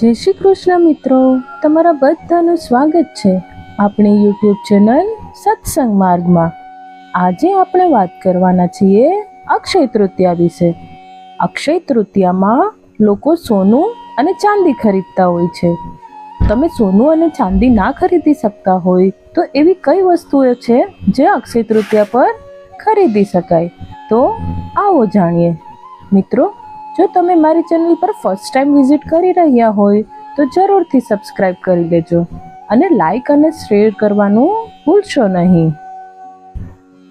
જય શ્રી કૃષ્ણ મિત્રો. તમારા બધાનું સ્વાગત છે આપણી યુટ્યુબ ચેનલ સત્સંગ માર્ગમાં. આજે આપણે વાત કરવાના છીએ અક્ષય તૃતીયા વિશે. અક્ષય તૃતીયામાં લોકો સોનું અને ચાંદી ખરીદતા હોય છે. તમે સોનું અને ચાંદી ના ખરીદી શકતા હોય તો એવી કઈ વસ્તુઓ છે જે અક્ષય તૃતીયા પર ખરીદી શકાય? તો આવો જાણીએ. મિત્રો જો તમે મારી ચેનલ પર ફર્સ્ટ ટાઈમ વિઝિટ કરી રહ્યા હોય, તો જરૂરથી સબસ્ક્રાઇબ કરી લેજો અને લાઈક અને શેર કરવાનું ભૂલશો નહીં.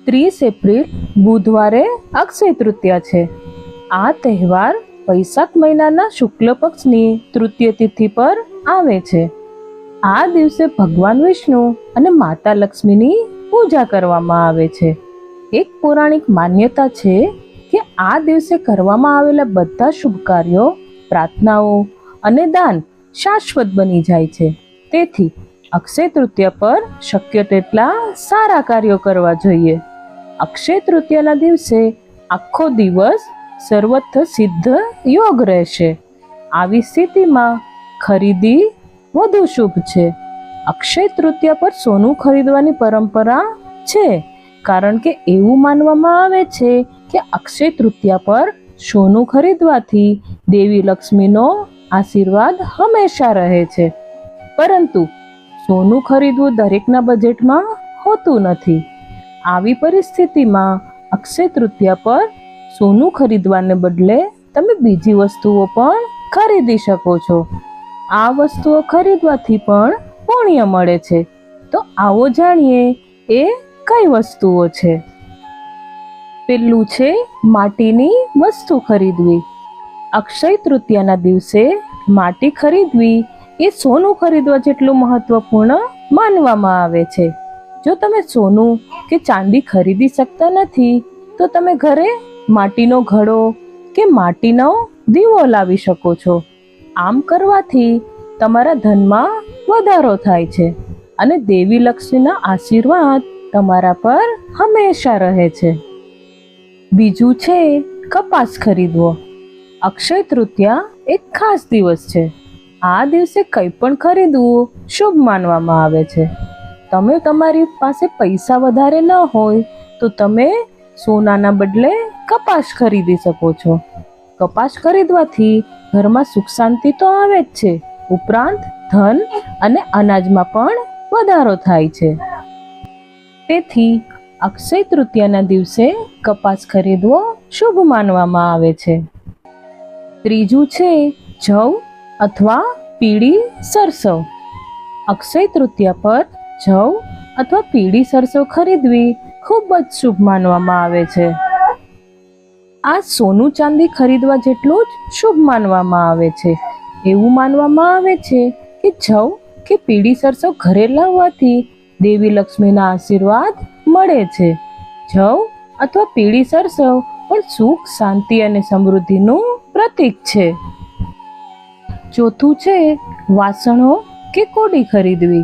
ત્રીસ એપ્રિલ બુધવારે અક્ષય તૃતીયા છે. આ તહેવાર વૈશાખ મહિનાના શુક્લ પક્ષની તૃતીય તિથિ પર આવે છે. આ દિવસે ભગવાન વિષ્ણુ અને માતા લક્ષ્મીની પૂજા કરવામાં આવે છે. એક પૌરાણિક માન્યતા છે કે આ દિવસે કરવામાં આવેલા બધા શુભ કાર્યો પ્રાર્થનાઓ અને દાન શાશ્વત બની જાય છે. તેથી અક્ષય તૃતીય પર શક્ય તેટલા સારા કાર્યો કરવા જોઈએ. અક્ષય તૃતીયાના દિવસે આખો દિવસ સર્વત્ર સિદ્ધ યોગ રહેશે. આવી સ્થિતિમાં ખરીદી વધુ શુભ છે. અક્ષય તૃતીયા પર સોનું ખરીદવાની પરંપરા છે. કારણ કે એવું માનવામાં આવે છે કે અક્ષય તૃતીયા પર સોનું ખરીદવાથી દેવી લક્ષ્મીનો આશીર્વાદ હંમેશા રહે છે. પરંતુ સોનું ખરીદવું દરેકના બજેટમાં હોતું નથી. આવી પરિસ્થિતિમાં અક્ષય તૃતીયા પર સોનું ખરીદવાને બદલે તમે બીજી વસ્તુઓ પણ ખરીદી શકો છો. આ વસ્તુઓ ખરીદવાથી પણ પુણ્ય મળે છે. તો આવો જાણીએ એ કઈ વસ્તુઓ છે? પેલું છે માટીની વસ્તુ ખરીદવી. અક્ષય તૃતીયાના દિવસે માટી ખરીદવી એ સોનું ખરીદવા જેટલું મહત્વપૂર્ણ માનવામાં આવે છે. જો તમે સોનું કે ચાંદી ખરીદી શકતા નથી, તો તમે ઘરે માટીનો ઘડો કે માટીનો દીવો લાવી શકો છો. આમ કરવાથી તમારા ધનમાં વધારો થાય છે અને દેવી લક્ષ્મીના આશીર્વાદ તમારા પર હંમેશા રહે છે. બીજું છે, કપાસ ખરીદવો. અક્ષય તૃતીયા એક ખાસ દિવસ છે. આ દિવસે કંઈ પણ ખરીદવું શુભ માનવામાં આવે છે. તમે તમારી પાસે પૈસા વધારે ન હોય, તો તમે સોનાના બદલે કપાસ ખરીદી શકો છો. કપાસ ખરીદવાથી ઘરમાં સુખ શાંતિ તો આવે જ છે. ઉપરાંત ધન અને અનાજમાં પણ વધારો થાય છે. તેથી અક્ષય તૃતીયાના દિવસે કપાસ ખરીદવો શુભ માનવામાં આવે છે. ત્રીજું છે જવ અથવા પીળી સરસવ અક્ષય તૃતીયા પર જવ અથવા પીળી સરસવ ખરીદવી ખૂબ જ શુભ માનવામાં આવે છે. આ સોનું ચાંદી ખરીદવા જેટલું જ શુભ માનવામાં આવે છે. એવું માનવામાં આવે છે કે જવ કે પીળી સરસવ ઘરે લાવવાથી દેવી લક્ષ્મીના આશીર્વાદ મળે છે. જવ અથવા પીળી સરસવ પણ સુખ, શાંતિ અને સમૃદ્ધિનું પ્રતીક છે. ચોથું છે વાસણો કે કોડી ખરીદવી.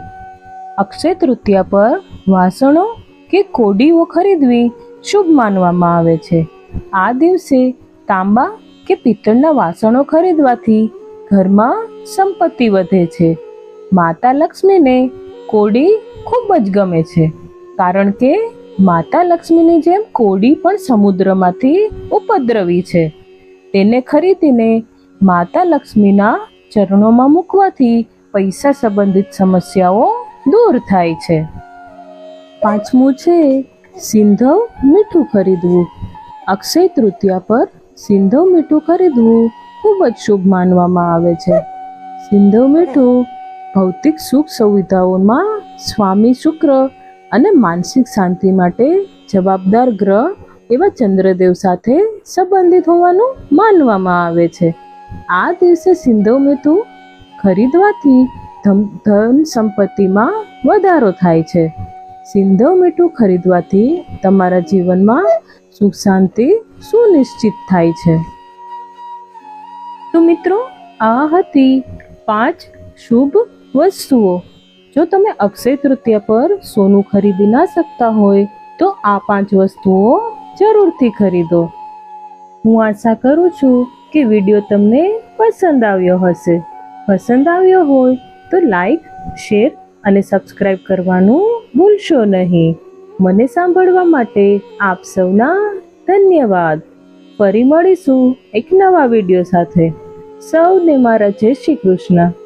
અક્ષય તૃતીયા પર વાસણો કે કોડીઓ ખરીદવી શુભ માનવામાં આવે છે. આ દિવસે તાંબા કે પિત્તળના વાસણો ખરીદવાથી ઘરમાં સંપત્તિ વધે છે. માતા લક્ષ્મીને કોડી ખૂબ જ ગમે છે. કારણ કે માતા લક્ષ્મીની જેમ કોડી પણ સમુદ્રમાંથી ઉપદ્રવી છે. તેને ખરીદીને માતા લક્ષ્મીના ચરણોમાં મૂકવાથી પૈસા સંબંધિત સમસ્યાઓ દૂર થાય છે. પાંચમું છે, સિંધવ મીઠું ખરીદવું. અક્ષય તૃતીયા પર સિંધવ મીઠું ખરીદવું ખૂબ જ શુભ માનવામાં આવે છે. સિંધવ મીઠું ભૌતિક સુખ સુવિધાઓમાં સ્વામી શુક્ર અને માનસિક શાંતિ માટે જવાબદાર ગ્રહ એવા ચંદ્રદેવ સાથે સંબંધિત હોવાનું માનવામાં આવે છે. આ દિવસે સિંધવ મીઠું ખરીદવાથી ધન સંપત્તિમાં વધારો થાય છે. સિંધવ મીઠું ખરીદવાથી તમારા જીવનમાં સુખ શાંતિ સુનિશ્ચિત થાય છે. તો મિત્રો, આ હતી પાંચ શુભ વસ્તુઓ. જો તમે અક્ષય તૃતીય પર સોનું ખરીદી ના શકતા હોય, તો આ પાંચ વસ્તુઓ જરૂરથી ખરીદો. હું આશા કરું છું કે વીડિયો તમને પસંદ આવ્યો હશે. પસંદ આવ્યો હોય તો લાઈક, શેર અને સબસ્ક્રાઈબ કરવાનું ભૂલશો નહીં. મને સાંભળવા માટે આપ સૌના ધન્યવાદ. ફરી મળીશું એક નવા વીડિયો સાથે. સૌને મારા જય શ્રી કૃષ્ણ.